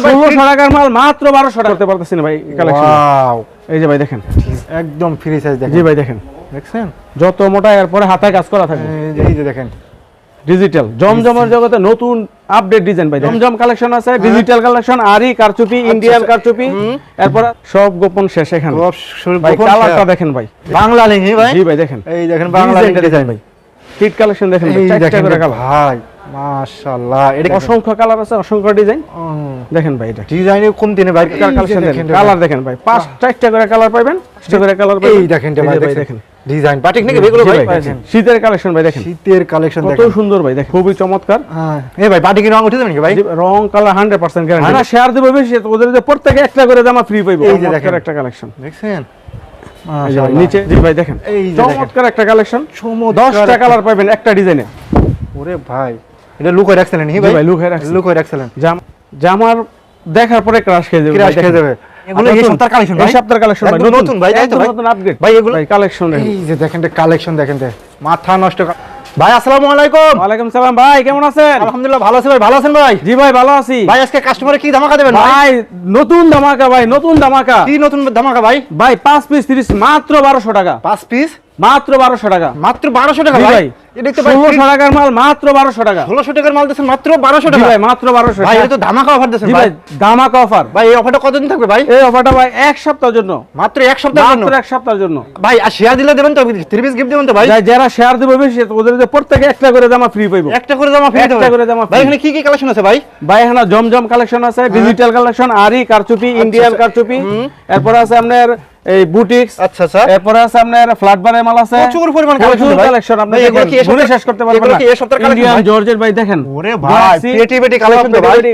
ভাই ষোলোশো টাকার মাল মাত্র বারোশো টাকা। করতে পারতেছি ভাই কালেকশন Wow, এই যে ভাই দেখেন। একদম ফ্রি সাইজ দেখেন। জি ভাই দেখেন। দেখছেন? যত মোটা হাতায় কাজ করা এই যে- দেখেন। ডিজিটাল জমজমের জগতে নতুন আপডেট ডিজাইন ভাই জমজম কালেকশন আছে ডিজিটাল কালেকশন আরি কারচুপি ইন্ডিয়ান কারচুপি। এরপর সব গোপন শেষ এখানে। ভাই কালারটা দেখেন ভাই। বাংলা ভাই। জি ভাই দেখেন। এই দেখেন বাংলা ডিজাইন ভাই। কিট কালেকশন দেখেন ভাই। মাশাআল্লাহ এটা অসংখ্য কালার আছে অসংখ্য ডিজাইন দেখেন ভাই এটা। ডিজাইনে কম দিনে ভাই? কালেকশন দেখেন কালার দেখেন। ভাই। পাঁচ চারটা করে কালার পাবেন পাঁচটা করে কালার পাবেন এই দেখেন ভাই দেখেন। ডিজাইন বাটিক নাকি এগুলো ভাই? শীতের কালেকশন ভাই দেখেন। শীতের কালেকশন দেখেন। কত সুন্দর ভাই দেখেন। খুবই চমৎকার। হ্যাঁ। এই ভাই বাটিকের রং উঠে যাবে নাকি ভাই? রং কালার হান্ড্রেড পার্সেন্ট গ্যারান্টি আমরা শেয়ার দেবো বেশি ওদের যে প্রত্যেকে একটা করে জামা ফ্রি পাইবো। এই যে দেখেন। একটা কালেকশন দেখছেন? নিচে জি ভাই দেখেন। এই যে চমৎকার একটা কালেকশন চমৎকার দশটা একটা- কালার পাবেন একটা ডিজাইনে ওরে ভাই এটা লুক হয়ে রাখছেন নি জি ভাই? ভাই, look হয়ে রাখছি। লুক রাখছেন জামার দেখার পরে ক্রাশ খেয়ে যাবে ক্রাশ খেয়ে যাবে। এই সপ্তাহের কালেকশন ভাই? সপ্তাহের কালেকশন ভাই নতুন। ভাই, তাই তো ভাই? নতুন আপডেট ভাই, এগুলো- ভাই কালেকশন এই যে দেখেন কালেকশন দেখেন মাথা নষ্ট ভাই আসসালামু আলাইকুম। ওয়ালাইকুম সালাম ভাই কেমন আছেন? আলহামদুলিল্লাহ ভালো আছি ভাই ভালো আছেন ভাই? জি ভাই ভালো আছি। ভাই আজকে কাস্টমারে কি ধামাকা দেবেন ভাই? ভাই নতুন ধামাকা ভাই নতুন ধামাকা। কি নতুন ধামাকা ভাই? ভাই পাঁচ পিস তিরিশ মাত্র বারোশো টাকা। পাঁচ পিস মাত্র বারোশো টাকা। মাত্র বারোশো টাকা ভাই? ভাই এটা তো ষোলোশো টাকার মাল মাত্র বারোশো টাকা। ষোলোশো টাকার মাল দিচ্ছেন মাত্র বারোশো টাকা? ভাই মাত্র বারোশো ভাই এটা তো ধামাকা অফার দিচ্ছেন ভাই। ভাই ধামাকা অফার ভাই এই অফারটা কতদিন থাকবে ভাই? এই অফারটা ভাই এক সপ্তাহের জন্য। মাত্র এক সপ্তাহের মাত্র এক সপ্তাহের জন্য। ভাই আর শেয়ার দিলে দেবেন তো? থ্রি পিস গিফট দেবেন তো ভাই? যারা শেয়ার দেবে বেশি ওদের যে প্রত্যেকে একটা করে জামা ফ্রি পাইবো। একটা করে জামা ফ্রি একটা করে জামা ভাই এখানে কি কি কালেকশন আছে ভাই? ভাই এখানে জমজম কালেকশন আছে ডিজিটাল কালেকশন আরি কারচুপি ইন্ডিয়ান আচ্ছা। কারচুপি। এরপর আছে আপনার এই বুটিক্স আচ্ছা আচ্ছা। এরপরে আছে আপনার ফ্ল্যাট বারের মাল আছে। প্রচুর পরিমাণ ভাই। কালেকশন আপনি গুনে শেষ করতে পারবেন না। এই সপ্তাহের ভাই? জর্জের ভাই দেখেন ওরে ভাই, সব তো ভাই। পেটি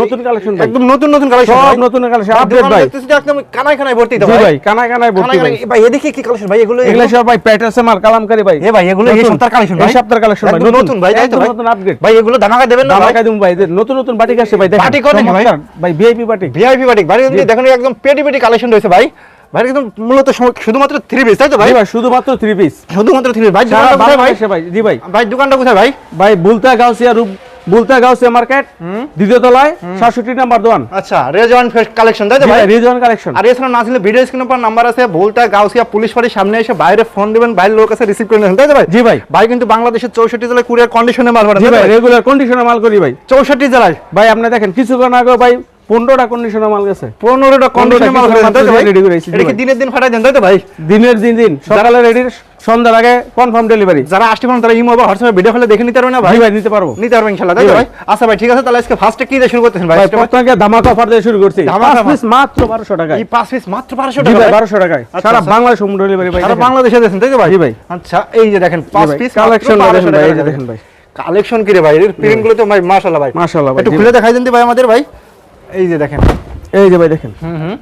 নতুন কালেকশন ভাই। একদম নতুন নতুন কালেকশন সব নতুন collection, update ভাই। একদম কানায় কানায় ভর্তি ভাই। ভাই কানায় কানায় ভর্তি ভাই। ভাই এদিকে কি কালেকশন ভাই? এগুলো এগুলো সব ভাই প্যাটার্সে মাল কালামকারী ভাই। এ ভাই এগুলো এই সপ্তাহের কালেকশন ভাই। সপ্তাহের কালেকশন ভাই নতুন। ভাই তাই তো ভাই? নতুন আপডেট ভাই এগুলো ধামাকা দেবেন না ভাই। ধামাকা দিম ভাই নতুন নতুন বাটিক ভাই দেখেন বাটিক কত নাকি ভাই? ভাই ভিআইপি বাটিক ভিআইপি বাটিক ভাই দেখেন একদম পেটি পেটি কালেকশন রয়েছে ভাই। ভাই একদম মূলত শুধুমাত্র থ্রি পিস তাই তো ভাই? ভাই শুধুমাত্র থ্রি পিস শুধুমাত্র থ্রি পিস ভাই দোকানটা কোথায় ভাই ভাই? জি ভাই। ভাই দোকানটা কোথায় ভাই? ভাই বুলতা গাউসিয়া রূপ বুলতা গাউসিয়া মার্কেট দ্বিতীয় তলায় সাতষট্টি নাম্বার দোকান। আচ্ছা রেজওয়ান ফেস্ট কালেকশন তাই তো ভাই? রিজন কালেকশন আর এছাড়া না ছিল ভিডিও পর নাম্বার আছে গাউসিয়া পুলিশ সামনে এসে বাইরে ফোন দিবেন বাইরের লোক কাছে রিসিভ করে নেবেন তাই তো ভাই? জি ভাই। ভাই কিন্তু বাংলাদেশের চৌষট্টি জেলায় কুরিয়ার কন্ডিশনে মাল পাঠান জি ভাই? রেগুলার কন্ডিশনে মাল করি ভাই। চৌষট্টি জেলায়? ভাই আপনি দেখেন কিছুক্ষণ আগে ভাই মাল গেছে। মাল করে এটা কি দিনের দিন ফাটাই দেন তাই তো ভাই? দিনের দিন দিন। সকালে রেডি সন্ধ্যার আগে কনফার্ম ডেলিভারি যারা আসতে পারেন তারা ইমো বা হোয়াটসঅ্যাপে ভিডিও হলে দেখে নিতে পারবে না ভাই? ভাই নিতে পারব। নিতে পারবেন ইনশাআল্লাহ তাই ভাই। ভাই। আচ্ছা ভাই ঠিক আছে তাহলে আজকে ফার্স্টে কি দিয়ে শুরু করতেছেন ভাই? ভাই প্রথমে ধামাকা অফার দিয়ে শুরু করছি। ধামাকা পিস মাত্র বারোশো টাকায়। এই পাঁচ পিস মাত্র বারোশো জি টাকা ভাই ভাই। বারোশো টাকায়। আচ্ছা, সারা আচ্ছা। বাংলাদেশ হোম ডেলিভারি ভাই। সারা দেখেন। বাংলাদেশে দিয়েছেন তাই তো ভাই? ভাই। আচ্ছা এই যে দেখেন পিস collection দেখেন ভাই, এই যে দেখেন ভাই। কালেকশন কি রে ভাই? এর প্রিন্টগুলো তো ভাই। মাশাআল্লাহ ভাই। মাশাআল্লাহ ভাই, একটু খুলে দেখাই দেন ভাই আমাদের ভাই। এই যে দেখেন এই যে ভাই দেখেন। হুম হুম।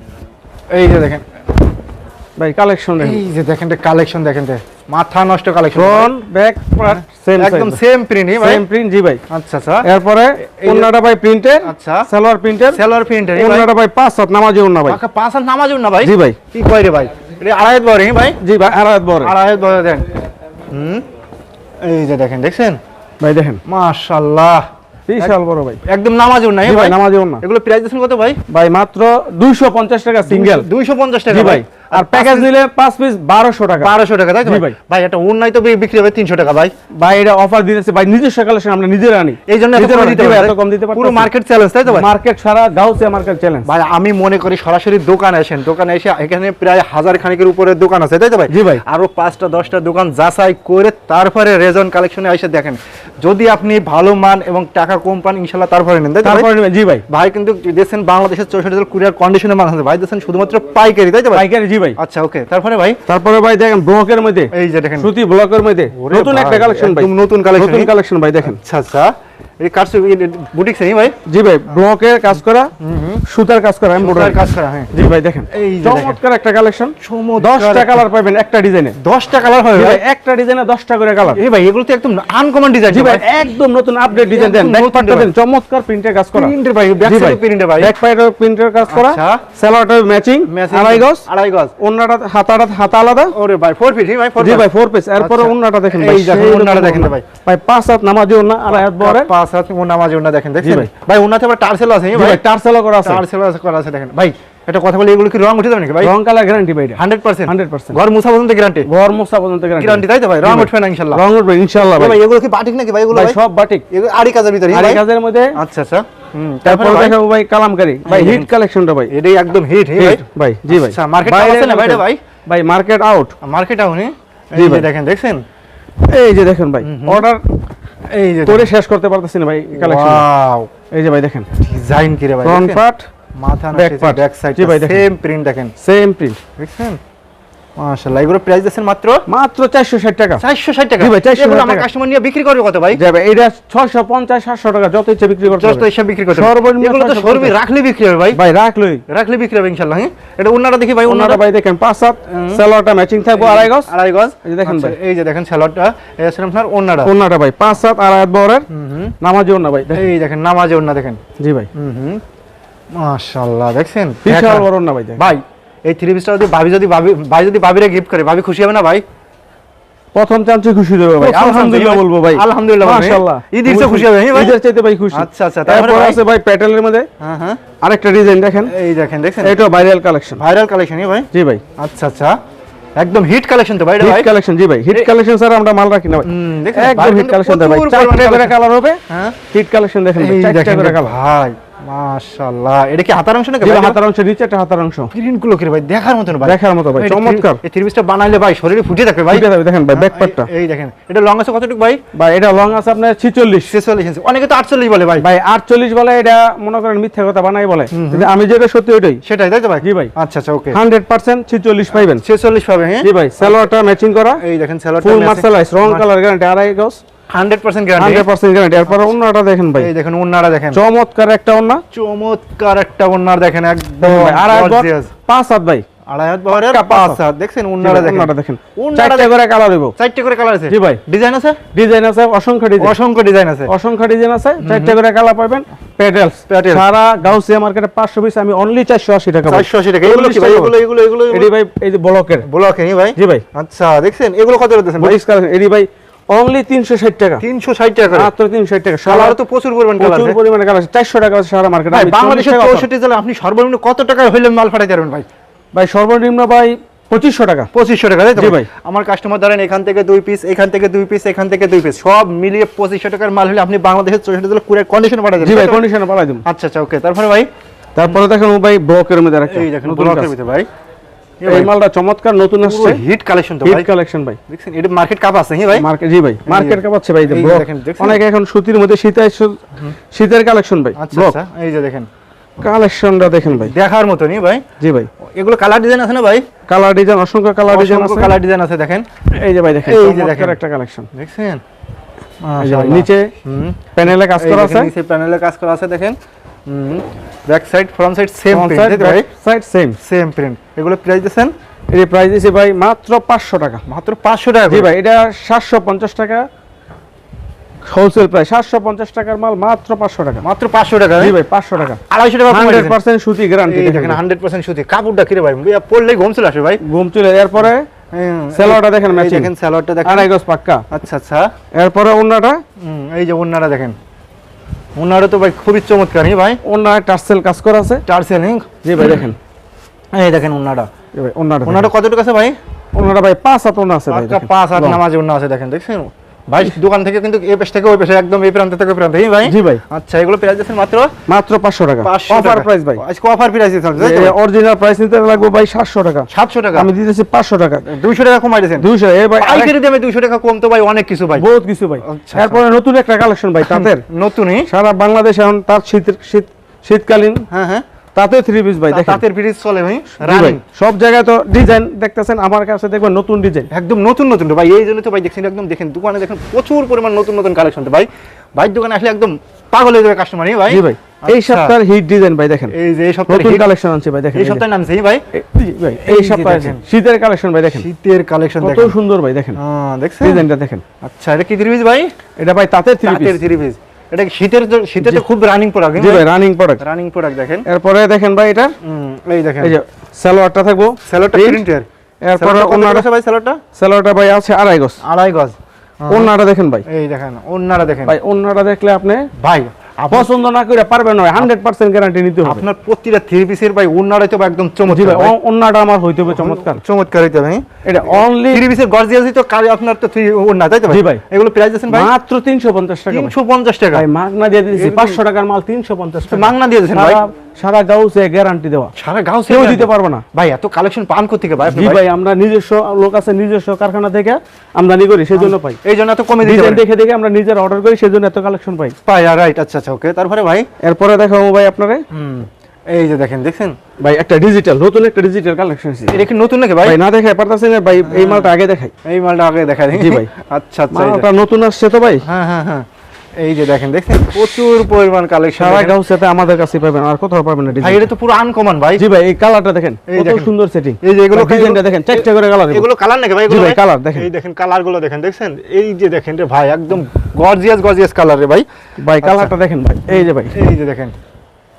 এই যে দেখেন। ভাই কালেকশন এই যে দেখেন কালেকশন দেখেন মাথা নষ্ট কালেকশন ফ্রন্ট ব্যাক সেম একদম সেম প্রিন্ট ভাই। সেম প্রিন্ট জি ভাই। আচ্ছা আচ্ছা। এরপরে এই- ভাই প্রিন্টের আচ্ছা। সালোয়ার প্রিন্টের সেলর প্রিন্ট ভাই। অন্যটা ভাই পাঁচ সাত নামাজি অন্য ভাই। কাকা পাঁচ হাত নামাজ না ভাই? জি ভাই। কি কয় রে ভাই? এটা আড়াই বড় ভাই? জি ভাই আড়াই বড়। আড়াই বড় দেন হুম। এই যে দেখেন দেখছেন? ভাই দেখেন। মাশাআল্লাহ বিশাল বড় ভাই। একদম নামাজ নাই ভাই ভাই? না এগুলো প্রাইস দিচ্ছেন কত ভাই? ভাই মাত্র দুইশো পঞ্চাশ টাকা সিঙ্গেল 250 টাকা ভাই। আর প্যাকেজ নিলে পাঁচ পিস বারোশো টাকা। বারোশো টাকা তাই তো ভাই? ভাই। এটা অন্যায় তো বিক্রি হবে তিনশো টাকা ভাই। ভাই এটা অফার দিতেছে ভাই নিজস্ব কালেকশন আমরা নিজেরা আনি। এই জন্য এত কমে দিতে এত কম দিতে। পুরো মার্কেট চ্যালেঞ্জ তাই তো ভাই? মার্কেট সারা গাউসিয়া মার্কেট চ্যালেঞ্জ ভাই আমি মনে করি সরাসরি দোকানে আসেন। দোকানে এসে এখানে প্রায় হাজার খানিকের উপরে দোকান আছে তাই তো ভাই? জি ভাই। আরও পাঁচটা দশটা দোকান যাচাই করে তারপরে রেজন কালেকশনে এসে দেখেন। যদি আপনি ভালো মান এবং টাকা কম পান ইনশাল্লাহ তারপরে নেন? তারপরে নেবেন, জি ভাই। ভাই কিন্তু দেখছেন বাংলাদেশের চৌষট্টি জেলার কুরিয়ার কন্ডিশনে মাল আছে। ভাই দেখছেন শুধুমাত্র পাইকারি তাই তো ভাই? পাইকারি জি ভাই। আচ্ছা ওকে তারপরে ভাই? তারপরে ভাই দেখেন ব্লকের মধ্যে এই যে দেখেন। সুতি ব্লকের মধ্যে নতুন একটা কালেকশন ভাই। নতুন কালেকশন নতুন কালেকশন ভাই দেখেন। আচ্ছা আচ্ছা। এই কাটছে বুটিক সেই ভাই? জি ভাই ব্লকের কাজ করা সুতার কাজ করা এমব্রয়ডারি কাজ করা হ্যাঁ। জি ভাই দেখেন। এই চমৎকার একটা কালেকশন। চমৎকার দশটা একটা- কালার পাবেন একটা ডিজাইনে। দশটা কালার হবে ভাই ভাই। একটা ডিজাইনে দশটা করে কালার। এই ভাই এগুলো তো একদম আনকমন ডিজাইন জি ভাই একদম নতুন আপডেট ডিজাইন দেন। ব্যাক পার্টটা দেন চমৎকার প্রিন্টের কাজ করা। প্রিন্টের ভাই ব্যাক সাইড প্রিন্টের ভাই। ব্যাক পার্টের প্রিন্টের কাজ করা। আচ্ছা। সালোয়ারটা ম্যাচিং আড়াই গজ। আড়াই গজ। অন্যটা হাতাটা হাতা আলাদা। ওরে ভাই ফোর ফিট ভাই ফোর জি ভাই ফোর পিস এরপরে আচ্ছা। অন্যটা দেখেন এই দেখেন, সেই দেখেন ভাই। ভাই পাঁচ হাত নামাজি অন্য আড়াই হাত বড় পাঁচ পাঁচ হাত ও নামাজ ওনা দেখেন দেখছেন? ভাই। ভাই ওনাতে আবার টার্সেল আছে ভাই? ভাই করা আছে। টার্সেল করা আছে দেখেন। ভাই এটা কথা বলি এগুলো কি রং উঠে যাবে নাকি ভাই? রং কালার গ্যারান্টি ভাই এটা। Hundred percent. 100% ঘর মুছা পর্যন্ত গ্যারান্টি ঘর মোছা পর্যন্ত গ্যারান্টি গ্যারান্টি তাই তো ভাই? রং উঠবে না ইনশাল্লাহ। রং উঠবে ইনশাআল্লাহ ভাই। ভাই এগুলো কি বাটিক নাকি ভাই এগুলো ভাই ভাই? সব বাটিক। এগুলো আড়ি কাজের ভিতরে ভাই? কাজের মধ্যে আচ্ছা আচ্ছা। তারপর দেখাবো ভাই কালামকারি। ভাই হিট কালেকশনটা ভাই। এটাই একদম হিট ভাই হিট ভাই? জি ভাই। আচ্ছা, বাইরে আছে না আছে। ভাই? ভাই মার্কেট আউট মার্কেট আউনি জি ভাই। দেখেন দেখছেন? এই যে দেখেন ভাই অর্ডার এই যে তোরে শেষ করতে পারতেছি না ভাই কালেকশন ওয়াও। এই যে ভাই দেখেন। ডিজাইন কি রে ভাই? ফ্রন্ট পার্ট মাথা না। ব্যাক সাইড ভাই, দেখেন। সেম প্রিন্ট দেখেন। সেম প্রিন্ট দেখছেন? মাশাআল্লাহ এগুলো প্রাইস দিচ্ছেন মাত্র? মাত্র 460 টাকা। 460 টাকা। ভাই, 460 এগুলো আমার টাকা। কাস্টমার নিয়ে বিক্রি করবে কত ভাই? যাবে এটা 650 700 টাকা যত ইচ্ছে বিক্রি করতে যত হবে বিক্রি করতে সর্বনিম্ন এগুলো তো 450 রাখলে বিক্রি হবে ভাই। ভাই রাখলই। রাখলে বিক্রি হবে ইনশাআল্লাহ হ্যাঁ? এটা ওনারা দেখি ভাই ওনারা ওনারা ভাই দেখেন পাঁচ সাত সালোয়ারটা ম্যাচিং থাকব আড়াই গজ। আড়াই গজ। এই যে দেখেন আচ্ছা, ভাই। এই যে দেখেন স্যালাডটা এই আছে আপনার ওনারা। ওনাটা ভাই পাঁচ সাত আড়াই হাত বহরের নামাজি ওনা ভাই দেখেন। এই দেখেন নামাজে ওনা দেখেন। জি ভাই। হুম মাশাআল্লাহ দেখছেন? বিশাল বড় না ভাই দেখেন। ভাই এই থ্রি পিসটা যদি ভাবি যদি ভাবি ভাই যদি ভাবিরে গিফট করে ভাবি খুশি হবে না ভাই? প্রথম চান্সে খুশি দেবে ভাই আলহামদুলিল্লাহ বলব ভাই। আলহামদুলিল্লাহ মাশাআল্লাহ। ঈদের চেয়ে খুশি হবে, ভাই? ঈদের চাইতে ভাই খুশি। আচ্ছা, আচ্ছা, তারপর আছে ভাই প্যাটেলের মধ্যে। হ্যাঁ হ্যাঁ। আরেকটা ডিজাইন দেখেন। এই দেখেন দেখছেন? এটা ভাইরাল কালেকশন ভাইরাল কালেকশন ভাই? জি ভাই। আচ্ছা আচ্ছা। একদম হিট কালেকশন তো ভাই এটা হিট কালেকশন জি ভাই। হিট কালেকশন স্যার আমরা মাল রাখি না ভাই। হুম, দেখছেন, একদম হিট কালেকশন ভাই। চারটে করে কালার হবে। হ্যাঁ। হিট কালেকশন দেখেন ভাই। এই করে কালার ভাই। মাশাআল্লাহ। এটা কি হাতার অংশ নাকি ভাই? হাতার অংশ নিচে একটা হাতার অংশ। প্রিন্টগুলো কি ভাই? দেখার ভাই। দেখার মতো ভাই, চমৎকার। এই থ্রি পিসটা বানাইলে ভাই শরীরে ফুটে থাকবে ভাই। দেখেন ভাই ব্যাক পার্টটা এই দেখেন এটা লং আছে কতটুকু ভাই? ভাই এটা লং আছে আপনার 46 ছেচল্লিশ ইঞ্চি অনেকে তো আটচল্লিশ বলে ভাই। ভাই 48 বলে এটা মনে করেন মিথ্যা কথা বানাই বলে। কিন্তু আমি যেটা সত্যি ওইটাই। সেটাই তাই তো ভাই? জি ভাই। আচ্ছা আচ্ছা ওকে 100% 46 পাইবেন। ছেচল্লিশ পাবে হ্যাঁ? জি ভাই সালোয়ারটা ম্যাচিং করা। এই দেখেন ফুল মার্শালাইজ রং কালার গ্যারান্টি আড়াই গজ। হান্ড্রেড পার্সেন্ট গ্যারান্টি 100% গ্যারান্টি এরপর অন্যটা দেখেন ভাই। এই দেখেন ওনারা দেখেন। চমৎকার একটা অন্য চমৎকার একটা ওনার দেখেন একদম আড়াই পাঁচ হাত ভাই। আড়াই হাত বহরের পাঁচ পাঁচ হাত। হাত। দেখছেন জি দেখেন। ওন্নাটা দেখেন। ওন্নাটা করে কালার হইব চারটে করে কালার আছে? জি ভাই। ডিজাইন আছে? ডিজাইন আছে অসংখ্য ডিজাইন অসংখ্য ডিজাইন আছে। অসংখ্য ডিজাইন আছে। চারটে করে কালার পাবেন। Puddles Pedals। সারা গাউসিয়া মার্কেটে 500 পিস আমি অনলি 480 টাকা পাই। চারশো আশি টাকা। এগুলো কি ভাই? এগুলো এগুলো এগুলো এডি ভাই এই যে ব্লকের ব্লকে ভাই? জি ভাই। আচ্ছা দেখছেন? এগুলো কত দিতেছেন ভাই? এডি ভাই অনলি 360 টাকা। তিনশো ষাট টাকা মাত্র 360 টাকা। সারা তো প্রচুর পরিমাণ কালার প্রচুর পরিমাণে কালার 400 টাকা আছে সারা মার্কেটে ভাই আমি বাংলাদেশের 40 জেলা আপনি সর্বনিম্ন কত টাকা হইলে মাল পারবেন ভাই? ভাই সর্বনিম্ন ভাই 2500 টাকা। পঁচিশশো টাকা তাই ভাই। আমার কাস্টমার ধরেন এখান থেকে দুই পিস এখান থেকে দুই পিস এখান থেকে দুই পিস সব মিলিয়ে পঁচিশশো টাকার মাল হলে আপনি বাংলাদেশের চৌষট্টি জেলা কুড়ির কন্ডিশন পাঠাই জি দেবেন ভাই? কন্ডিশনে দিম আচ্ছা আচ্ছা ওকে তারপরে ভাই? তারপরে দেখেন ভাই ব্লকের মধ্যে এই দেখেন ব্লকের ভিতরে ভাই। এই মালটা চমৎকার নতুন আসছে। হিট কালেকশন তো ভাই। হিট কালেকশন ভাই। দেখছেন এটা মার্কেট কাপ আছে হ্যাঁ ভাই? মার্কেট জি ভাই মার্কেট কাপাচ্ছে ভাই এই দেখেন, অনেক এখন সুতির মধ্যে শীতের শীতের কালেকশন ভাই আচ্ছা আচ্ছা এই যে দেখেন। কালেকশনটা দেখেন ভাই। দেখার মতনই ভাই। জি ভাই। এগুলো কালার ডিজাইন আছে না ভাই? কালার ডিজাইন অসংখ্য কালার ডিজাইন আছে। কালার ডিজাইন আছে দেখেন। এই যে ভাই দেখেন এই যে দেখেন। একটা কালেকশন দেখছেন? নিচে প্যানেলে কাজ করা আছে। নিচে প্যানেলে কাজ করা আছে দেখেন। Back side front side same print ভাই সাইড সেম সেম প্রিন্ট এগুলো প্রাইস দিয়েছেন? এই প্রাইস দিছি ভাই মাত্র 500 টাকা। মাত্র পাঁচশো টাকা জি ভাই এটা 750 টাকা। হোলসেল প্রাইস 750 টাকার মাল মাত্র 500 টাকা। মাত্র পাঁচশো টাকা জি ভাই 500 টাকা। আড়াইশো টাকা দিয়েছেন। 100% সুতি গ্যারান্টি দেখেন হান্ড্রেড পার্সেন্ট সুতি। কাপড়টা কিরে ভাই? পরলেই ঘুম চলে আসে ভাই। ঘুম চলে এরপরে সালোয়ারটা দেখেন matching। দেখেন স্যালোয়ারটা দেখেন। আড়াই গজ পাক্কা। আচ্ছা আচ্ছা। এরপরে ওন্নাটা এই যে ওনারা দেখেন। ওনারা তো ভাই খুবই চমৎকার হ্যাঁ ভাই? ওন্না টার্সেল কাজ করা আছে। চার হ্যাঁ জি ভাই দেখেন। এই দেখেন ওনারা। ওন্নাটা ওনারা কতটুকু আছে ভাই? ওনারা ভাই পাঁচ হাত ওনা আছে ভাই পাঁচ হাত। নামাজ ওনা আছে দেখেন দেখছেন? ভাই দোকান থেকে কিন্তু এই পেশ থেকে ওই পেশে একদম এই প্রান্ত থেকে ওই প্রান্ত। হ্যাঁ ভাই? জি ভাই। আচ্ছা এগুলো প্রাইস দিচ্ছেন মাত্র? মাত্র 500 টাকা। অফার প্রাইস ভাই। আজকে অফার প্রাইস দিচ্ছেন অরিজিনাল প্রাইস নিতে লাগবে ভাই 700 টাকা। সাতশো টাকা? আমি দিতেছি 500 টাকা। দুইশো টাকা কমাই দিয়েছেন? 200 এই ভাই পাইকারি দামে দুইশো টাকা কম তো ভাই অনেক কিছু ভাই। বহুত কিছু ভাই। আচ্ছা, এরপরে নতুন একটা কালেকশন ভাই তাঁতের। নতুনই? সারা বাংলাদেশ এখন তার শীত শীত শীতকালীন। হ্যাঁ হ্যাঁ। তাতে থ্রি পিস ভাই দেখেন। তাঁতের ব্রিজ চলে ভাই রানিং সব জায়গায় তো ডিজাইন দেখতেছেন আমার কাছে দেখবেন নতুন ডিজাইন একদম নতুন নতুন ভাই এই জন্য তো ভাই দেখছেন একদম দেখেন দোকানে দেখেন প্রচুর পরিমাণ নতুন নতুন কালেকশন তো ভাই। ভাই দোকানে আসলে একদম পাগল হয়ে যাবে কাস্টমার ভাই। জি ভাই এই আচ্ছা। সপ্তাহের হিট ডিজাইন ভাই দেখেন। এই যে এই সপ্তাহে নতুন hit- কালেকশন আছে ভাই দেখেন এই সপ্তাহের নাম সেই ভাই? ভাই, এই সপ্তাহে শীতের কালেকশন ভাই দেখেন। শীতের কালেকশন কত সুন্দর ভাই দেখেন। হ্যাঁ দেখছেন? ডিজাইনটা দেখেন। আচ্ছা এটা কি থ্রি পিস ভাই? এটা ভাই তাতে থ্রি পিস থ্রি পিস এটা শীতের শীতে তো খুব রানিং প্রোডাক্ট জি ভাই রানিং প্রোডাক্ট রানিং প্রোডাক্ট দেখেন। এরপরে দেখেন ভাই এটা। এই দেখেন। এই যে সালোয়ারটা থাকব। সালোয়ারটা। প্রিন্টের এরপরে আছে ভাই সালোয়ারটা? সালোয়ারটা ভাই আছে আড়াই গজ। আড়াই গজ। ওন্নাটা দেখেন ভাই। এই দেখেন অন্যরা দেখেন। ভাই ওন্নাটা দেখলে আপনি ভাই পছন্দ না করে পারবে না হান্ড্রেড পার্সেন্ট গ্যারান্টি নিতে হবে। আপনার প্রতিটা থ্রি পিসের ভাই অন্যরা তো একদম চমৎকার ওন্নাটা আমার হইতে হবে চমৎকার। চমৎকার হইতে হবে এটা অনলি থ্রি পিসের গর্জিয়াসই তো কালি আপনার তো থ্রি ওন্না তাই তো ভাই? ভাই। এগুলো প্রাইস আছেন ভাই? মাত্র তিনশো পঞ্চাশ টাকা ভাই। তিনশো পঞ্চাশ টাকা। ভাই মাগনা দিয়ে দিয়েছি এরকম- পাঁচশো টাকার মাল তিনশো পঞ্চাশ টাকা মাগনা দিয়ে দিয়েছেন ভাই? সারা- গাউসে গ্যারান্টি দেওয়া। সারা গাঁও কেউ দিতে পারবে না। ভাই এত কালেকশন পান করতে ভাই জি ভাই? ভাই আমরা নিজস্ব লোক আছে নিজস্ব কারখানা থেকে আমদানি করি সেই জন্য পাই। এই জন্য এত কমে ডিজাইন দেখে দেখে আমরা নিজের অর্ডার করি সেই জন্য এত কালেকশন পাই। পাই রাইট আচ্ছা আচ্ছা ওকে তারপরে ভাই? এরপরে দেখাবো ভাই আপনারে। হুম এই যে দেখেন দেখছেন? ভাই একটা ডিজিটাল নতুন একটা ডিজিটাল কালেকশন আছে এটা কি নতুন নাকি ভাই? ভাই না দেখাই পারতাছেন ভাই এই মালটা আগে দেখাই। এই মালটা আগে দেখা দিই জি ভাই। আচ্ছা আচ্ছা মালটা নতুন আসছে তো ভাই? হ্যাঁ হ্যাঁ হ্যাঁ। এই যে দেখেন দেখছেন? প্রচুর পরিমাণ কালেকশন সারা গাউসেতে আমাদের কাছে পাবেন আর কোথাও পাবেন না ভাই ডিজাইন এটা তো পুরো আনকমন ভাই। জি ভাই এই কালারটা দেখেন কত সুন্দর সেটিং এই যে এগুলো ডিজাইনটা দেখেন চারটা করে কালার এগুলো কালার নাকি ভাই এগুলো ভাই, colour দেখেন। এই দেখেন কালারগুলো দেখেন দেখছেন? এই যে দেখেন রে ভাই একদম গর্জিয়াস গর্জিয়াস কালার রে ভাই। ভাই কালারটা দেখেন ভাই এই যে ভাই। এই যে দেখেন।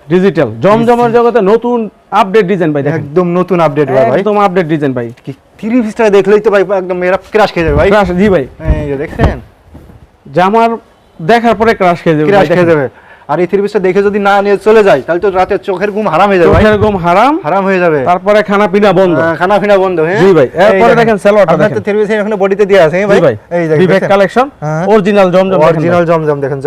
ডিজিটাল জমজমের জগতে নতুন আপডেট ডিজাইন ভাই দেখেন। একদম নতুন আপডেট ভাই একদম আপডেট ডিজাইন ভাই। কি থ্রি পিসটা দেখলেই তো ভাই একদম মেরা ক্রাশ খেয়ে যাবে ভাই। ক্রাশ জি ভাই। এই যে দেখছেন? জামার দেখার পরে ক্রাশ খেয়ে যাবে ক্রাশ খেয়ে যাবে। আর এই থ্রি পিসটা দেখে যদি না নিয়ে চলে যায় তাহলে তো রাতে চোখের ঘুম হারাম হয়ে যাবে চোখের ঘুম হারাম হারাম হয়ে যাবে। তারপরে খানা পিনা বন্ধ। আহ, খানা ফিনা বন্ধ হ্যাঁ। জি ভাই, এরপরে দেখেন। সালোয়ারটা তো দেখেন। থ্রি পিস এখানে বডিতে দেওয়া আছে হ্যাঁ ভাই? ভাই। এই বিবেক কালেকশন হ্যাঁ। অরিজিনাল জমজম অরিজিনাল জমজম দেখেন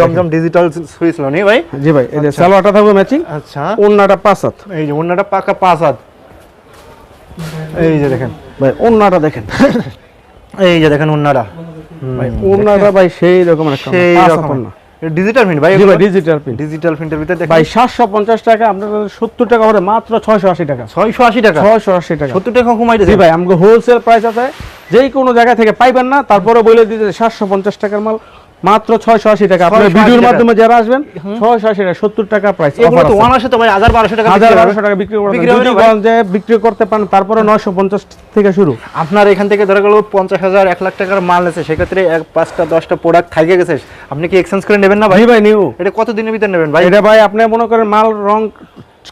জমজম ডিজিটাল সুইচ লোনি ভাই? জি ভাই এই যে আচ্ছা। সালোয়ারটা থাকবে ম্যাচিং আচ্ছা। ওন্নাটা পাঁচ হাত। এই যে অন্যটা পাকা পাঁচ হাত। এই যে দেখেন। ভাই ওন্নাটা দেখেন। এই যে দেখেন অন্যটা ভাই ওন্নাটা ভাই সেই রকম একটা সেই রকম। ওন্না। ডিজিটাল প্রিন্ট ভাই ভাই ডিজিটাল প্রিন্ট ডিজিটাল প্রিন্টের ভিতরে দেখেন। ভাই টাকা আপনার সত্তর টাকা করে মাত্র ছয়শো আশি টাকা। ছয়শো আশি টাকা? ছয়শো আশি টাকা। সত্তর টাকা কমাই জি দিয়েছে ভাই হোলসেল প্রাইস আছে যেই কোনো জায়গা থেকে পাইবেন না তারপরে বলে দিতে সাতশো পঞ্চাশ টাকার মাল। মাত্র ছয়শো আশি টাকা। আপনার ভিডিওর মাধ্যমে যারা আসবেন ছয়শো আশি টাকা সত্তর টাকা প্রাইস হাজার বারোশো টাকা হাজার বিক্রি। বারোশো টাকা বিক্রি করতে পারেন তারপরে নয়শো পঞ্চাশ থেকে শুরু। আপনার এখান থেকে ধরে গেল পঞ্চাশ হাজার এক লাখ টাকার মাল আছে সেক্ষেত্রে এক পাঁচটা দশটা প্রোডাক্ট থাকে গেছে। আপনি কি এক্সচেঞ্জ করে নেবেন না ভাই? ভাই নিউ এটা কত দিনের ভিতরে নেবেন ভাই? এটা ভাই আপনি মনে করেন মাল রং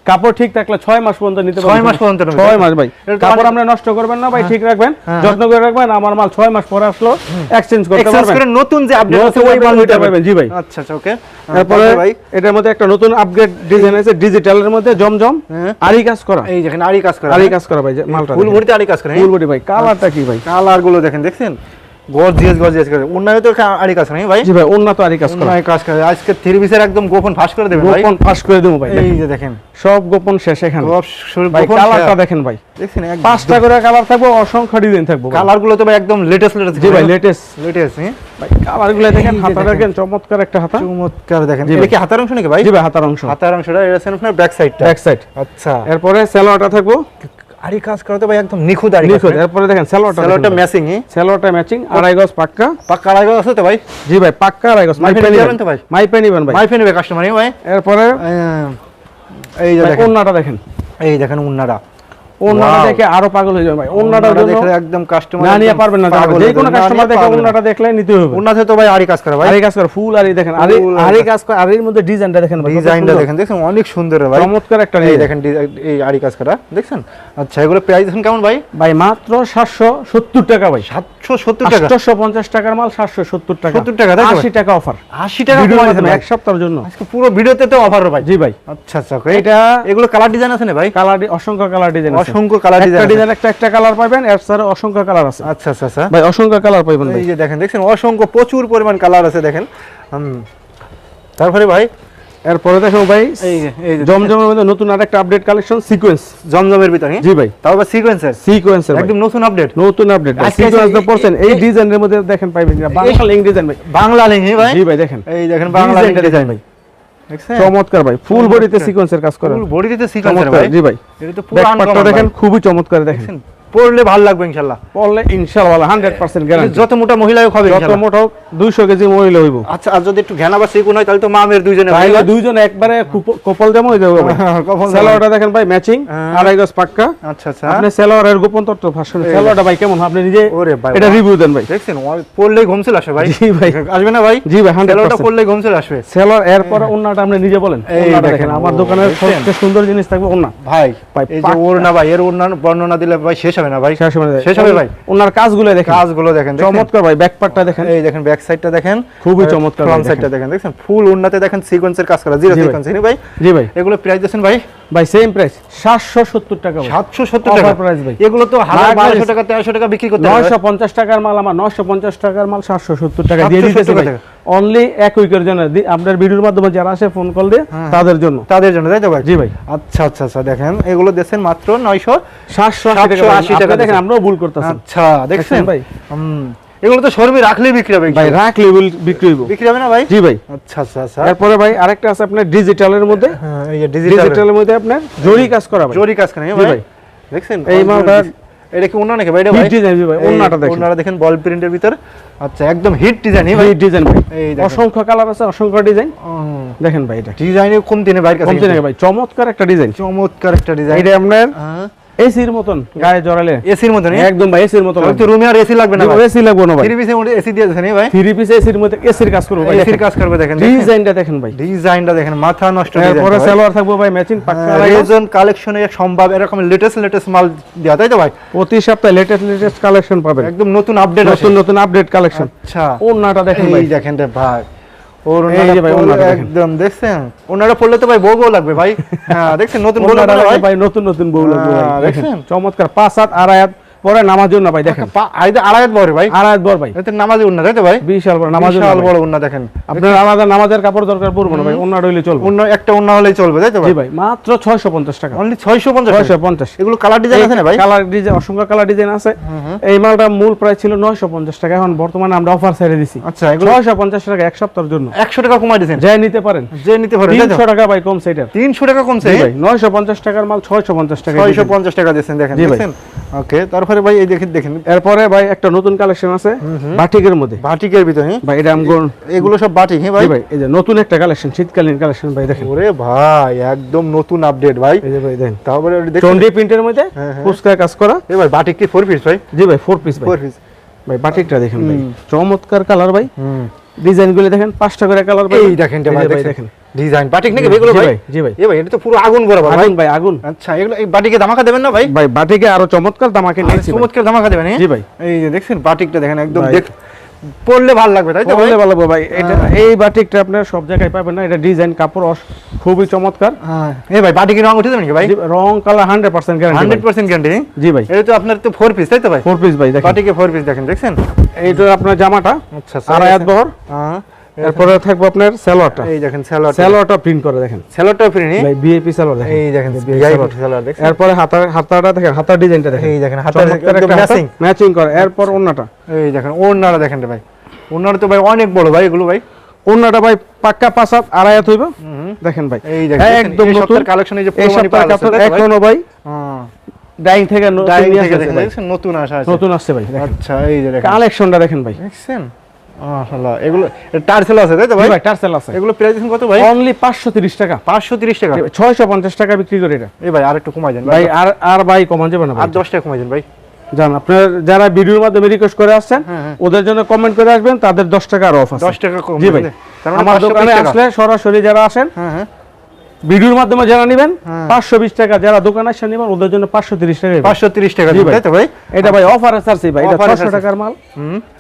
কাপড় ঠিক থাকলে ছয় মাস পর্যন্ত নিতে ছয় মাস পর্যন্ত ছয় মাস ভাই। কাপড় মানে- আপনি নষ্ট করবেন না ভাই ঠিক রাখবেন হ্যাঁ। যত্ন করে রাখবেন আমার মাল ছয় মাস পরে আসলো এক্সচেঞ্জ করতে এক্সচেঞ্জ পারবেন। করে নতুন যে আপডেট আছে ওই মাল নিতে পারবেন পারবেন, জি ভাই। আচ্ছা আচ্ছা ওকে তারপরে ভাই এটার মধ্যে একটা নতুন আপগ্রেড ডিজাইন আছে ডিজিটালের মধ্যে জমজম হ্যাঁ। আরি কাজ করা। এই দেখেন আরি কাজ করে আরি কাজ করা ভাই মালটা ফুল ভরিতে আরি কাজ করে হ্যাঁ? ফুল বডি ভাই কালারটা কি ভাই? কালারগুলো দেখেন দেখছেন? গর্জিয়াস গর্জিয়াস করে। অন্যায় তো আরি কাজ করে ভাই? জি ভাই উন্নত আরি কাজ করা। অন্যায় কাজ করে। আজকে থ্রি পিসের একদম গোপন ফাঁস করে দেবেন ভাই। গোপন ফাঁস করে দেবো ভাই এই যে দেখেন। সব গোপন শেষ এখানে। ভাই কালারটা দেখেন ভাই। দেখছেন পাঁচটা করে কালার থাকব অসংখ্য ডিজাইন থাকব কালারগুলো তো ভাই একদম লেটেস্ট লেটেস্ট জি ভাই লেটেস্ট লেটেস্ট হ্যাঁ ভাই কালারগুলো দেখেন হাতা দেখেন। দেখেন চমৎকার একটা হাতা। চমৎকার দেখেন। এটা কি হাতার অংশ নাকি ভাই? জি ভাই হাতার অংশ। হাতার অংশটা এটা ব্যাক সাইডটা ব্যাক সাইড আচ্ছা। এরপরে সেলোয়ারটা থাকব। আরি কাজ করতে ভাই একদম নিখুঁত আড়ি নিখুঁত। এরপরে দেখেন সেলোটা সেলোটা ম্যাচিং সেলোটা ম্যাচিং আড়াই গজ পাক্কা। পাক্কা আড়াই গজ আছে তো ভাই? জি ভাই পাক্কা আড়াই গজ মাইপে নিবেন তো ভাই? মাইপে নিবেন ভাই। মাইপে নেবে কাস্টমার ভাই। এরপরে এই যে দেখেন। উন্নাটা দেখেন। এই দেখেন উন্নারা ওন্নাটা দেখে আরও পাগল হয়ে যাবে ভাই। ওন্নাটার দেখলে একদম কাস্টমার না নিয়ে পারবেন না যে কোনো কাস্টমার দেখে ওন্নাটা দেখলে নিতে হবে। উন্নাতে তো ভাই আরি কাজ করে ভাই। আরি কাজ করে ফুল আরি দেখেন। আরি আরি আরি কাজ- কাজ করে আরির মধ্যে ডিজাইনটা দেখেন ভাই ডিজাইনটা সুন্দর। দেখেন অনেক সুন্দর ভাই। চমৎকার একটা এই দেখেন এই আরি কাজ করা দেখছেন? আচ্ছা এগুলো প্রাইস দেখেন কেমন ভাই? ভাই মাত্র সাতশো সত্তর টাকা ভাই। টাকার মাল সাতশো সত্তর টাকা। 70 টাকা, অফার আশি টাকা কমাই এক সপ্তাহের জন্য। আজকে পুরো ভিডিওতে তো অফার ভাই। জি ভাই। আচ্ছা আচ্ছা। এটা এগুলো কালার ডিজাইন আছে না ভাই? কালার অসংখ্য কালার ডিজাইন অসংখ্য কালার একটা ডিজাইন একটা একটা কালার পাবেন এর অসংখ্য কালার আছে। আচ্ছা আচ্ছা আচ্ছা। ভাই অসংখ্য কালার পাইবেন ভাই। এই যে দেখেন দেখছেন? অসংখ্য প্রচুর পরিমাণ কালার আছে দেখেন। তারপরে ভাই এরপরে দেখো ভাই জমজমের মধ্যে নতুন আরেকটা আপডেট কালেকশন সিকোয়েন্স জমজমের ভিতরে জি ভাই। তাও আবার সিকোয়েন্সের সিকোয়েন্সের একদম নতুন আপডেট নতুন আপডেট সিকোয়েন্স এই- পড়ছেন এই ডিজাইনের মধ্যে দেখেন পাইবেন বাংলা লিঙ্ক ডিজাইন ভাই। বাংলা লিঙ্ক ভাই? জি ভাই দেখেন। এই দেখেন বাংলা ডিজাইনটা ডিজাইন ভাই। চমৎকার ভাই। ফুল বডিতে সিকোয়েন্সের কাজ করে। ফুল বডিতে সিকোয়েন্সের ভাই। জি ভাই। এটা তো পুরো আনকমন দেখেন খুবই চমৎকার দেখেন। পড়লে ভালো লাগবে ইনশাআল্লাহ। পড়লে ইনশাআল্লাহ 100% গ্যারান্টি যত মোটা মহিলাও খাবে যত মোটা হোক 200 কেজি মহিলা হইব। আচ্ছা আর যদি একটু ঘেনা বা সিকুন হয় তাহলে তো মামের দুইজনে তাইলে দুইজন একবারে কুপ- কপাল যেমন হয়ে যাবে ভাই। কপাল সেলোয়ারটা দেখেন ভাই ম্যাচিং হ্যাঁ। আড়াই গজ পাক্কা। আচ্ছা আচ্ছা। আপনি সেলোয়ারের গোপন তথ্য ভাষণ সেলোয়ারটা ভাই কেমন? আপনি নিজে ওরে ভাই, এটা রিভিউ দেন ভাই। দেখছেন? ও পড়লেই ঘুম আসে ভাই। জি ভাই। আসবে না ভাই? জি ভাই 100% তেলটা পড়লেই ঘুম চলে আসবে। সেলোয়ার এরপরে ওন্নাটা আপনি নিজে বলেন। এই ওন্নাটা দেখেন, আমার দোকানের সবচেয়ে সুন্দর জিনিস থাকবে ওন্না। ভাই ভাই, এই যে পাক্কা। ওর না ভাই এর ওর বর্ণনা দিলে ভাই শেষ হবে। হবে না ভাই? শেষ হবে না। শেষ হবে ভাই? ওনার কাজগুলো দেখেন। কাজগুলো দেখেন চমৎকার ভাই ব্যাক পার্টটা দেখেন। এই দেখেন ব্যাক সাইডটা দেখেন। খুবই চমৎকার ফ্রন্ট সাইডটা দেখেন। দেখছেন ফুল উন্নতে দেখেন সিকোয়েন্সের কাজ করা জিরো। সিকোয়েন্স ভাই। জি ভাই। এগুলো প্রাইস দিচ্ছেন ভাই? ভাই সেম প্রাইস সাতশো সত্তর টাকা ভাই। সাতশো সত্তর Offer টাকা price ভাই। এগুলো তো হাজার Market বারোশো price। টাকা তেরোশো টাকা বিক্রি করতে হবে। নয়শো পঞ্চাশ টাকার মাল আমার নয়শো পঞ্চাশ টাকার মাল সাতশো সত্তর টাকা দিয়ে 770 দিতেছি। অনলি এক উইকের জন্য। আপনার ভিডিওর মাধ্যমে যারা আসে ফোন কল দিয়ে হ্যাঁ। তাদের জন্য। তাদের জন্য তাই তো ভাই? জি ভাই। আচ্ছা আচ্ছা আচ্ছা দেখেন এগুলো দিচ্ছেন মাত্র নয়শো সাতশো আশি টাকা দেখেন আমরাও ভুল করতেছেন আচ্ছা দেখছেন? ভাই? এগুলো তো শোরুমে রাখলে বিক্রি হবে ভাই রাখ লেভেল বিক্রি হইব। বিক্রি হবে না ভাই? জি ভাই। আচ্ছা আচ্ছা আচ্ছা। এরপরে ভাই আরেকটা আছে আপনার ডিজিটালের মধ্যে। হ্যাঁ, এই ডিজিটালের মধ্যে আপনার জরি কাজ করা ভাই। জরি কাজ ভাই। ভাই। দেখছেন? এই মালটা- এটা কি ওনা নাকি ভাই? এটা ভাই? ডিজাইন ভাই ওনাটা দেখেন। ওনাটা দেখেন বল প্রিন্টের ভিতর। আচ্ছা একদম হিট ডিজাইন ভাই? হিট ডিজাইন ভাই। এই অসংখ্য কালার আছে অসংখ্য ডিজাইন দেখেন ভাই এটা। ডিজাইনে কোন দিনে ভাই কাছে কমতে নাকি ভাই চমৎকার একটা ডিজাইন চমৎকার একটা ডিজাইন এটা আপনার এসির মতন গায়ে জড়ালে। এসির নেই একদম ভাই এসির মতন। তো রুমে আর এসি লাগবে না এসি লাগবে না ভাই। থ্রি পিসের মধ্যে এসি দিয়ে দিয়েছেন ভাই? থ্রি পিস এসির মধ্যে এসির কাজ করব ভাই এসির কাজ করবে দেখেন ডিজাইনটা দেখেন ভাই। ডিজাইনটা দেখেন মাথা নষ্ট এরপরে সালোয়ার থাকব ভাই ম্যাচিং পাক্কা রেজন কালেকশনে সম্ভব এরকম লেটেস্ট লেটেস্ট মাল দেওয়া তাই তো ভাই? প্রতি সপ্তাহে লেটেস্ট লেটেস্ট কালেকশন পাবেন। একদম নতুন আপডেট নতুন নতুন আপডেট কালেকশন আচ্ছা। ওন্নাটা দেখেন ভাই। দেখেন ভাই। ওর এই ভাই, পরলে একদম দেখছেন? ওনারা পড়লে তো ভাই বউ বউ লাগবে ভাই। হ্যাঁ দেখছেন নতুন বউ লাগবে ভাই? নতুন নতুন বউ লাগবে হ্যাঁ, দেখছেন? চমৎকার পাঁচ সাত আড়াই পরে নামার জন্য ভাই দেখেন। আইদা আড়াই বড় ভাই? আড়াই বড় ভাই। নামাজি উন্না তাই তো ভাই? বিশাল বড় বিশাল বড় উন্না দেখেন। আপনার আলাদা নামাজের কাপড় দরকার পড়ব না ভাই ওন্না রইলে চলবে। উন্না একটা উন্না হলেই চলবে তাই তো ভাই? ভাই মাত্র ছয়শো পঞ্চাশ টাকা। অনলি ছয়শো পঞ্চাশ ছয়শো পঞ্চাশ। এগুলো কালার ডিজাইন আছে না ভাই? কালার ডিজাইন অসংখ্য কালার ডিজাইন আছে। এই মালটা মূল প্রাইস ছিল নয়শো পঞ্চাশ টাকা এখন বর্তমানে আমরা অফার ছেড়ে দিছি। আচ্ছা এগুলো ছয়শো পঞ্চাশ টাকা এক সপ্তাহের জন্য। একশো টাকা কমাই দিয়েছেন? যাই নিতে পারেন। যে নিতে পারেন তাই তো? তিনশো টাকা ভাই কম সেটার তিনশো টাকা কমছে? ভাই নয়শো পঞ্চাশ টাকার মাল ছয়শো পঞ্চাশ টাকা ছয়শো পঞ্চাশ টাকা দিয়েছেন দেখেন ওকে তারপরে ভাই এই দেখেন দেখেন। এরপরে ভাই একটা নতুন কালেকশন আছে বাটিকের মধ্যে। বাটিকের ভিতরে? ভাই এটা আমগো এগুলো সব বাটিক হ্যাঁ ভাই? ভাই এই যে নতুন একটা কালেকশন শীতকালীন কালেকশন ভাই দেখেন। ওরে ভাই একদম নতুন আপডেট ভাই। এই যে ভাই দেখেন। তারপরে ওটা চন্ডি প্রিন্টের মধ্যে হ্যাঁ, হ্যাঁ। কাজ করা। এবার বাটিক কি ফোর পিস ভাই? জি ভাই ফোর পিস ভাই। ফোর পিস ভাই বাটিকটা দেখেন ভাই। চমৎকার কালার ভাই। হুম ডিজাইনগুলো দেখেন পাঁচটা করে কালার এই দেখেন ভাই দেখেন। ডিজাইন বাটিক নাকি এগুলো ভাই? জি ভাই। এ ভাই এটা তো পুরো আগুন বরাবর ভাই। আগুন ভাই আগুন। আচ্ছা এগুলো এই বাটিকে ধামাকা দেবেন না ভাই? ভাই বাটিকে আরও চমৎকার দামাকে নিয়েছি চমৎকার ধামাকা দেবেন হ্যাঁ? জি ভাই। এই যে দেখছেন বাটিকটা দেখেন একদম দেখ পড়লে ভালো লাগবে তাই তো পরলে ভালো লাগবে ভাই। এটা এই বাটিকটা আপনারা সব জায়গায় পাবেন না এটা ডিজাইন কাপড় খুবই চমৎকার। হ্যাঁ। এই ভাই বাটিকে রং উঠে দেবেন কি ভাই? রং colour hundred percent guarantee hundred percent guarantee জি ভাই। এটা তো আপনার তো ফোর পিস তাই তো ভাই? ফোর পিস ভাই দেখেন। বাটিকে ফোর পিস দেখেন দেখছেন? এইটা আপনার জামাটা আচ্ছা আড়াই হাত বহর। হ্যাঁ। এরপরে থাকব আপনার সালোয়ারটা এই দেখেন স্যালোয়ার সালোয়ারটা প্রিন্ট করে দেখেন। স্যালোয়ারটা ফ্রি নি? ভাই বিএপি সালোয়ার দেখেন। এই দেখেন ভিআইপি স্যালোয়ার দেখছেন? এরপরে হাতার হাতাটা দেখেন হাতার ডিজাইনটা দেখেন। এই দেখেন হাতার একদম ম্যাচিং ম্যাচিং করে। এরপর ওন্নাটা এই দেখেন ওড়নাটা দেখেন ভাই। ওড়নাটা তো ভাই অনেক বড় ভাই এগুলো ভাই। ওন্নাটা ভাই পাক্কা পাঁচ হাত আড়াই হাত হইব। দেখেন ভাই। এই দেখেন একদম নতুন। কালেকশন এই যে এই সপ্তাহের কাপড় ভাই? এখনও ভাই হ্যাঁ ডাইং থেকে দেখেন। নতুন আসা আছে। নতুন আসছে ভাই আচ্ছা এই যে দেখেন। কালেকশনটা দেখেন ভাই। দেখছেন? মাশাআল্লাহ। এগুলো টার্সেল আছে তাই তো ভাই? ভাই টার্সেল আছে। এগুলো প্রাইস কত ভাই? অনলি পাঁচশো তিরিশ টাকা। 530 টাকা? বিক্রি করে এটা। এই ভাই আরেকটু কমাই দেন ভাই। আর আর ভাই কমান যাবে না আর 10 টাকা কমাই দেন ভাই। জান আপনার যারা ভিডিওর মাধ্যমে রিকোয়েস্ট করে আসছেন হ্যাঁ, হ্যাঁ। ওদের জন্য কমেন্ট করে আসবেন তাদের দশ টাকা আর অফ আছে। 10 টাকা কম জি ভাই। মানে আমার দোকানে। আসলে সরাসরি যারা আসেন হ্যাঁ। ভিডিওর মাধ্যমে যারা নেবেন হ্যাঁ। পাঁচশো বিশ টাকা যারা দোকানে আসে নেবেন ওদের জন্য পাঁচশো তিরিশ টাকা 530 টাকা জি ভাই। তাই তো ভাই? এটা ভাই অফারে ছাড়ছি ভাই। এটা ছশো টাকার মাল।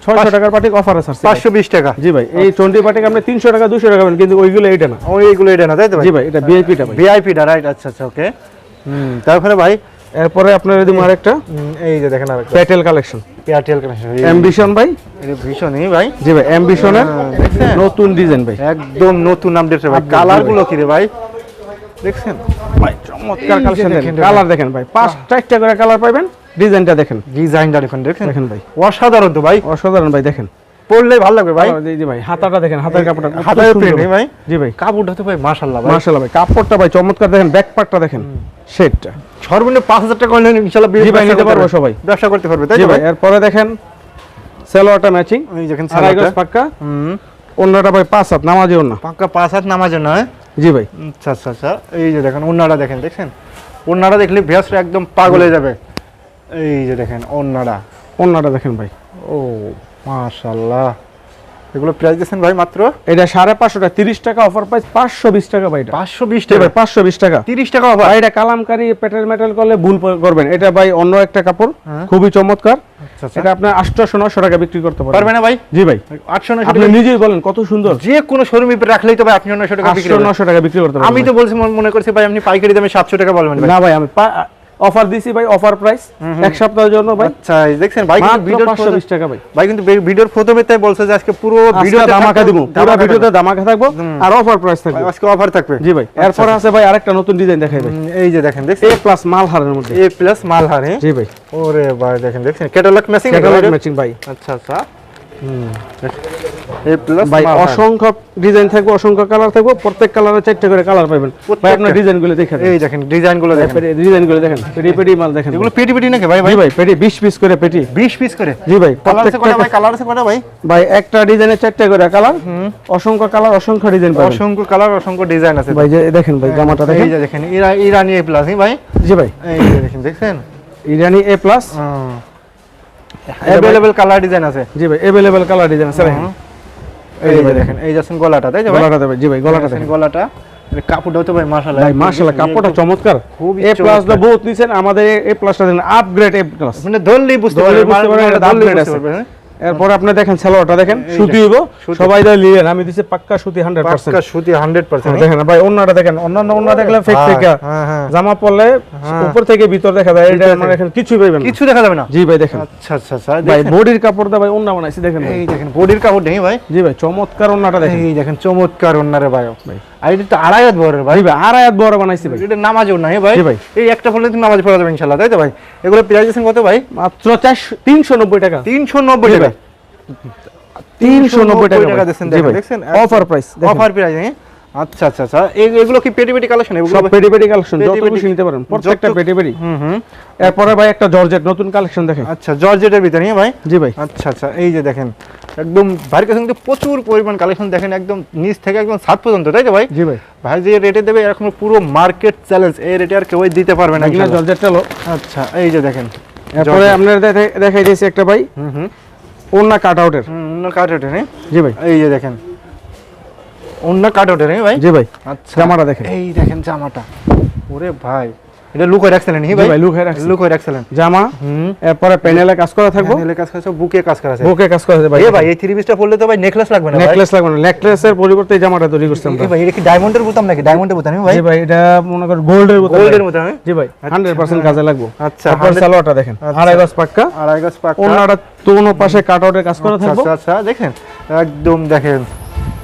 ছয়শো টাকার পাটিক অফার ছাড়ছি ভাই। 520 টাকা। জি ভাই এই চন্ডি পাটিক আপনি তিনশো টাকা দুশো টাকা পাবেন কিন্তু ওইগুলো এইটা না। ওইগুলো এটা না তাই তো ভাই? জি ভাই এটা ভিআইপিটা ভাই। ভিআইপি ডা রাইট আচ্ছা আচ্ছা ওকে হুম তারপরে ভাই? এরপরে আপনার যদি আরেকটা। এই যে দেখেন আরেকটা। Patel collection Airtel connection ambition ভাই? ভীষণই ভাই। জি ভাই অ্যাম্বিশনের নতুন ডিজাইন ভাই। একদম নতুন আপডেট ভাই। কালার। গুলো কি রে ভাই? দেখছেন? ভাই চমৎকার কালেকশন কালার দেখেন ভাই। পাঁচ চারটা করে কালার পাবেন ডিজাইনটা দেখেন। ডিজাইনটা দেখুন দেখেন। দেখেন ভাই। অসাধারণ তো ভাই। অসাধারণ ভাই দেখেন। পড়লে ভালো লাগবে ভাই। জি ভাই হাতাটা দেখেন হাতের কাপড়টা হাতের প্রিন্ট ভাই। জি ভাই। কাপড়টা তো ভাই মাশাআল্লাহ ভাই। মাশাআল্লাহ ভাই কাপড়টা ভাই চমৎকার দেখেন ব্যাক পার্টটা দেখেন শেডটা সর্বনিম্ন 5000 টাকা হলে ইনশাআল্লাহ জি ভাই, নিতে পারব। সবাই। ব্যবসা করতে পারবে তাই ভাই এরপরে দেখেন সেলোয়ারটা ম্যাচিং এই দেখেন সালাটা পাক্কা। হুম। অন্যটা ভাই পাঁচ হাত নামাজি অন্য পাক্কা পাঁচ হাত নামার জন্য হ্যাঁ? জি ভাই। আচ্ছা আচ্ছা আচ্ছা। এই যে দেখেন ওন্নাটা দেখেন দেখছেন? ওন্নাটা দেখলে ভেসটা একদম পাগল হয়ে যাবে। এই যে দেখেন ওন্নাটা অন্যটা দেখেন ভাই। ও মাশাআল্লাহ। এগুলো প্রাইস দিচ্ছেন ভাই মাত্র? এটা সাড়ে পাঁচশো টাকা তিরিশ টাকা অফার প্রাইস পাঁচশো বিশ টাকা ভাই এটা। পাঁচশো বিশ টাকা ভাই পাঁচশো বিশ টাকা। তিরিশ টাকা অফার এটা কালামকারি পেটেল মেটাল করলে ভুল করবেন। এটা ভাই অন্য একটা কাপড় হ্যাঁ। খুবই চমৎকার। এটা আপনার আটশো নশো টাকা বিক্রি করতে পারবে না ভাই? জি ভাই। আটশো নশো আপনি নিজেই বলেন কত সুন্দর। যে কোনো শোরুমে রাখলেই তো ভাই আপনি নশো টাকা বিক্রি। নশো টাকা বিক্রি করতে আমি তো বলছি মনে- মনে করছি ভাই আপনি পাইকারি দামে সাতশো টাকা বলবেন না ভাই। আমি অফার দিছি ভাই অফার প্রাইস এক সপ্তাহের জন্য ভাই। আচ্ছা এই দেখছেন ভাই কিন্তু ভিডিওর পাঁচশো প্রথম- বিশ টাকা ভাই। ভাই কিন্তু ভিডিওর প্রথমে তাই বলছে যে আজকে পুরো ভিডিও ভিডিওতে ধামাকা দিব পুরো ভিডিওতে। ধামাকা থাকব আর অফার প্রাইস থাকবে। আজকে অফার থাকবে। জি ভাই এরপর আছে ভাই আরেকটা নতুন ডিজাইন দেখাই ভাই। এই যে দেখেন দেখছেন? এ প্লাস মালহারের মধ্যে। A plus Malhar. হ্যাঁ জি ভাই। ওরে ভাই দেখেন দেখছেন? ক্যাটালগ ম্যাচিং ক্যাটালগ ম্যাচিং ভাই। আচ্ছা আচ্ছা। ভাই অসংখ্য ডিজাইন থাকবে অসংখ্য কালার থাকবে প্রত্যেক কালারে চারটে করে কালার পাবেন। ভাই আপনার ডিজাইন দেখেন। এই দেখেন ডিজাইন দেখেন। ডিজাইন দেখেন। পেটি পেটি মাল দেখেন। এগুলো পেটি পেটি নাকি ভাই ভাই? ভাই পেটি 20 পিস করে পেটি। 20 পিস করে? জি ভাই কালার প্রত্যেকটা ভাই? কালার আছে কটা ভাই? ভাই একটা ডিজাইনের চারটে করে কালার অসংখ্য কালার অসংখ্য ডিজাইন পাবেন। অসংখ্য কালার অসংখ্য ডিজাইন আছে। ভাই যে দেখেন ভাই জামাটা দেখেন এই যে দেখেন। ইরানি এ প্লাস ভাই? জি ভাই। এই দেখেন দেখছেন? ইরানি A plus available colour design আছে জি ভাই अवेलेबल কালার ডিজাইন আছে দেখেন এই যে দেখেন এই যাচ্ছেন গলাটা তাই তো ভাই গলাটা দেবেন জি ভাই গলাটা দেখেন দেখেন গলাটা এর কাপড়টাও তো ভাই মাশাআল্লাহ ভাই মাশাআল্লাহ কাপড়টা চমৎকার খুবই এ প্লাস দা চমৎকার। বহুত নিছেন আমাদের এ প্লাসটা দেন আপগ্রেড এ প্লাস মানে ধরলেই বুঝতে ধরলেই পারবেন বুঝতে পারবেন, মানে এটা দাম ধরলেই grade বুঝতে আছে। হ্যাঁ? এরপর আপনি দেখেন সালোয়ারটা দেখেন সুতি হইব। সবাই দা লিলেন আমি দিছি পাক্কা সুতি 100% পাক্কা সুতি 100% দেখেন ভাই অন্যটা দেখেন অন্যান্য অন্য দেখলে ফেক হ্যাঁ, ফেক হ্যাঁ, হ্যাঁ। জামা পরলে উপর থেকে ভিতর দেখা যায় এটা আমার থেকে। এখানে কিছুই পাইবেন না। কিছু দেখা যাবে না। জি ভাই দেখেন। আচ্ছা আচ্ছা আচ্ছা ভাই। বডির কাপড় দা ভাই অন্য বানাইছি দেখেন এই দেখেন বডির কাপড় নেই ভাই। জি ভাই চমৎকার অন্যটা দেখেন। এই দেখেন চমৎকার ওন্নারে ভাই আর এটা তো আড়াই হাত বড় ভাই। ভাই আর আয়াত বড় বানাইছি ভাই। এটা নামাজও নাই ভাই? ভাই। এই একটা ফলে তো নামাজ পড়া যাবে ইনশাআল্লাহ তাই তো ভাই? এগুলো প্রাইস আছেন কত ভাই? মাত্র 400 390 টাকা। 390 জি টাকা। ভাই। 390 টাকা দেখছেন? অফার প্রাইস অফার প্রাইস হ্যাঁ আচ্ছা আচ্ছা আচ্ছা। এগুলো কি পেটি পেটি কালেকশন? এগুলো সব পেডি পেডি কালেকশন যত খুশি নিতে পারেন প্রত্যেকটা পেডি পেডি হুম হুম। এরপরে ভাই একটা জর্জেট নতুন কালেকশন দেখেন। আচ্ছা জর্জেটের ভিতরে হ্যাঁ ভাই? জি ভাই। আচ্ছা আচ্ছা এই যে দেখেন একদম ভাইয়ের কাছে কিন্তু প্রচুর পরিমাণ কালেকশন দেখেন একদম নিচ থেকে একদম ছাদ পর্যন্ত তাই তো ভাই? জি ভাই। ভাই যে রেটে দেবে এরকম পুরো মার্কেট চ্যালেঞ্জ এই রেটে আর কেউই দিতে পারবে না এগুলা ইনশাআল্লাহ। জর্জেটটা লো। আচ্ছা এই যে দেখেন এরপরে আপনার দেখে- দেখাই দিয়েছি একটা ভাই। হুম হুম। অন্য কাট আউটের অন্য কাটওটের হ্যাঁ? জি ভাই। এই যে দেখেন অন্য কাটওটের হ্যাঁ ভাই? জি ভাই। আচ্ছা। জামাটা দেখেন। এই দেখেন জামাটা। ওরে ভাই এটা রাখছিলেন রাখছিলেন জামা এরপরে প্যানেলে কাজ করা থাকব। প্যানেলে কাজ করা বুকে কাজ করা আছে। বুকে কাজ করা আছে ভাই। এ ভাই এই থ্রি পিসটা পরলে তো ভাই নেকলেস লাগবে না নেকলেস লাগবে না। নেকলেসের পরিবর্তে এই জামাটা তৈরি করছি আমরা। ভাই এটা কি ডায়মন্ডের বোতাম নাকি? ডায়মন্ডের বোতাম ভাই? জি ভাই এটা মনে করেন গোল্ডের মতো গোল্ডের বোতাম হ্যাঁ? জি ভাই 100% কাজে লাগবে। আচ্ছা, তারপর সালোয়ারটা দেখেন। আচ্ছা। আড়াই গজ পাক্কা। আড়াই তোনো পাশে কাট কাজ করা থাকব। আচ্ছা আচ্ছা দেখেন? একদম দেখেন।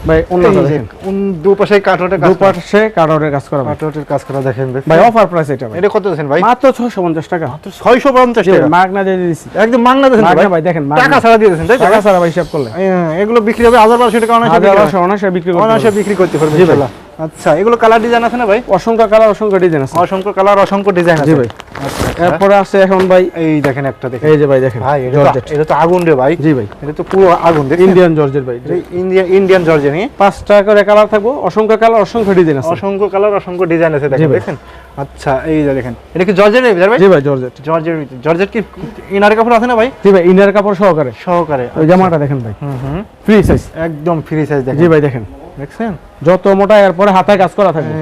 ভাই অন্যটা এই যে, দেখেন। উন- দুপাশে কাটওয়াটের কাজ দুপাশে কাট কাজ করা ভাই। কাজ করা দেখেন দেখেন। ভাই অফার প্রাইস এটা এটা কত দিয়েছেন ভাই? মাত্র 650 টাকা। তো 650 টাকা। মাগনা দিয়ে দিছি একদম দিয়েছেন ভাই? ভাই দেখেন টাকা ছাড়া দিয়ে দিয়েছেন তাই টাকা ছাড়া ভাই হিসাব করলে। এগুলো বিক্রি হবে টাকা বিক্রি বিক্রি করতে অনায়াসে বিক্রি করতে পারবে ইনশাআল্লাহ। আচ্ছা এগুলো কালার ডিজাইন আছে না ভাই? অসংখ্য কালার অসংখ্য ডিজাইন আছে। অসংখ্য কালার অসংখ্য ডিজাইন আছে। ভাই। আচ্ছা। আচ্ছা। এরপরে আছে এখন ভাই এই দেখেন একটা দেখেন। এই যে ভাই দেখেন ভাই এটা তো- আগুন রে ভাই। জি ভাই। এটা তো পুরো আগুন দেখেন ইন্ডিয়ান জর্জেট ভাই ইন্ডিয়ান জর্জেন পাঁচটা করে কালার থাকব অসংখ্য কালার অসংখ্য ডিজাইন আছে। অসংখ্য কালার অসংখ্য ডিজাইন আছে দেখেন দেখেন আচ্ছা এই যে দেখেন এটা কি জর্জের ভাই? জি ভাই জর্জেট জর্জের জর্জেট কি ইনার কাপড় আছে না ভাই? জি ভাই ইনার কাপড় সহকারে। সহকারে ওই জামাটা দেখেন ভাই। হুম হুম। ফ্রি সাইজ একদম ফ্রি সাইজ দেখেন। জি ভাই দেখেন। দেখছেন? যত মোটা এরপরে হাতায় কাজ করা থাকবে।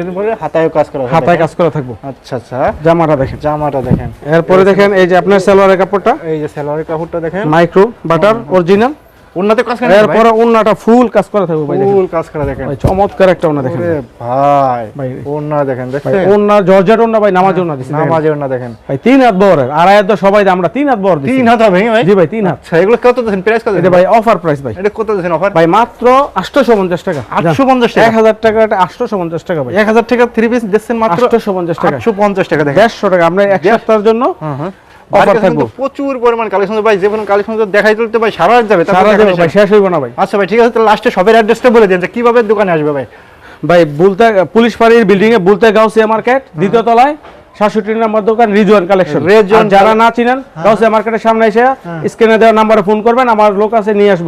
এরপরে হাতায় কাজ করা হাতায় কাজ করা থাকব। আচ্ছা আচ্ছা। জামাটা দেখেন। জামাটা দেখেন। এরপরে দেখেন এই যে আপনার সালোয়ারের কাপড়টা। এই যে সালোয়ারের কাপড়টা দেখেন। মাইক্রো বাটার অরিজিনাল ওন্নাতে কাজ করা এরপরে অন্যটা ফুল কাজ করা থাকবে ভাই ফুল কাজ করা দেখেন। ভাই চমৎকার একটা ওনা দেখেন। ভাই ভাই। ওন্না দেখেন ভাই দেখছেন? জর্জেট ওনা ভাই নামাজ ওনা দিছি দেখেন। নামাজে ওন্না দেখেন। ভাই তিন হাত বহরের আড়াই হাত সবাই আমরা তিন হাত বহর দিছি। তিন হাত হবে ভাই? জি ভাই তিন হাত। আচ্ছা এগুলো কত দিচ্ছেন? প্রাইস কত এটা ভাই অফার প্রাইস ভাই। এটা কত দিচ্ছেন অফার ভাই মাত্র আটশোশো পঞ্চাশ টাকা। আটশো পঞ্চাশ টাকা। এক হাজার টাকা এটা আটশোশো পঞ্চাশ টাকা ভাই। এক হাজার টাকা থ্রি পিস দিচ্ছেন মাত্র? আটশোশো পঞ্চাশ টাকা। আটশো পঞ্চাশ টাকা দেখেন। দেড়শো টাকা আমরা এক সপ্তাহের জন্য হ্যাঁ হ্যাঁ থাকব। প্রচুর পরিমাণ কালেকশন ভাই যে কোনো কালেকশন দেখাই চলতে ভাই সারা যাবে সারা যাবে ভাই শেষ। হইব না ভাই আচ্ছা ভাই ঠিক আছে তাহলে লাস্টে অ্যাড্রেসটা বলে দিন যে কীভাবে দোকানে আসবে ভাই ভাই বুলতা পুলিশ ফাঁড়ির বিল্ডিং এ বুলতা গাউসিয়া মার্কেট দ্বিতীয় তলায় সাতষট্টি নম্বর দোকান রিজওয়ান কালেকশন রেজওয়ান যারা না চিনেন গাউসিয়া মার্কেটের সামনে এসে স্ক্রিনে দেওয়া নাম্বারে ফোন করবেন আমার লোক আছে নিয়ে আসব।